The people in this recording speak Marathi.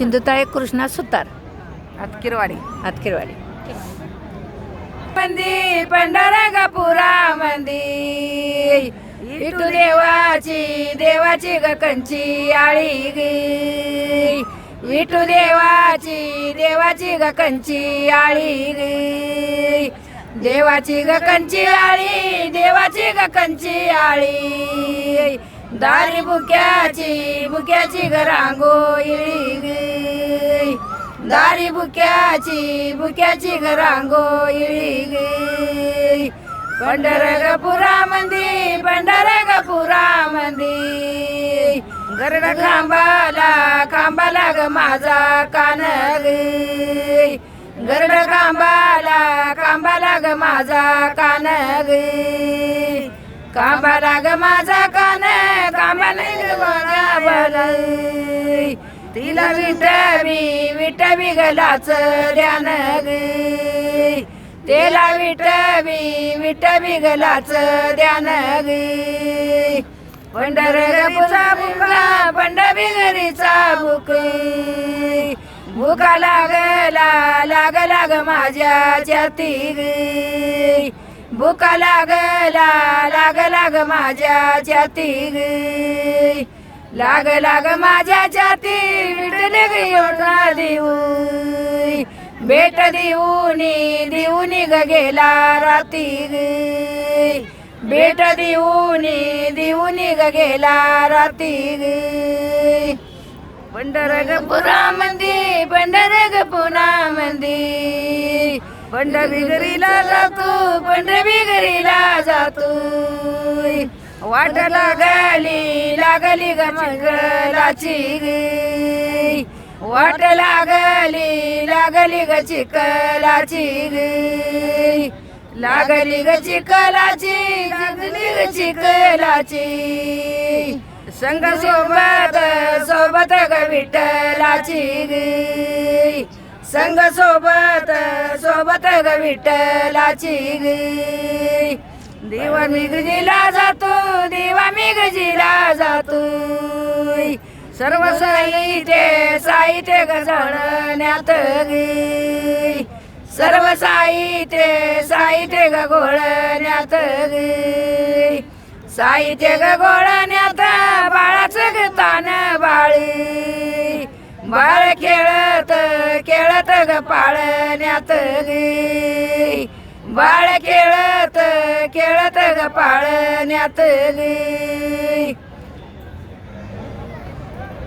सिंधुताई कृष्णा सुतार. हातकिरवाडी हातकिरवाडी मंदी पंढरा गपुरा मंदी विठू देवाची देवाची ग कंची आळी गी. विठू देवाची देवाची ग कंची आळी गी. देवाची ग कंची आळी देवाची ग कंची आळी. दारी बुक्याची बुक्याची ग दारी बुक्याची बुक्याची ग रांगोळी पंढर मंदी पंढर मंदी. गरड खांबाला खांबाला ग माझा कान गरड खांबाला खांबाला ग माझा कान गी खांबाला ग माझा कान तिला विटावी विटावी गलाच ध्यान गी. तेला विटावी विटावी गलाच ध्यान गी. पंढर पुरा बुका पंढरी घरीचा बुक भुका लागला लाग लाग माझ्या जाती गी. भुका लागला लाग लाग माझ्या जाती गे. लाग लाग माझ्या छाती विटले गेला देऊ? बेट देऊनी देऊनी ग गेला राती. बेट देऊनी देऊनी ग गेला राती. गी पंढर ग पुरा मंदी पंढर ग पुना मंदी. पंढरी घरीला जातो पंढरी घरीला जातो. वाट लागली लागली ग मंगलाची गी. वाट लागली लागली ग चिकलाची गी. लागली ग चिकलाची लागली ग चिकलाची संग सोबत सोबत ग विठ्ठलाची गी. संग सोबत सोबत ग विठ्ठलाची गी. देवा मिगजीला जातो देवा मिगजीला जातो. सर्व साहित्य साहित्य गजळण्यात गे. सर्व साहित्य साहित्य गोळण्यात गे. साहित्य गोळण्यात बाळाचं ग तान बाळी. बाळ खेळत खेळत ग पाळण्यात गे. बाळ खेळत खेळत ग पाळण्यातली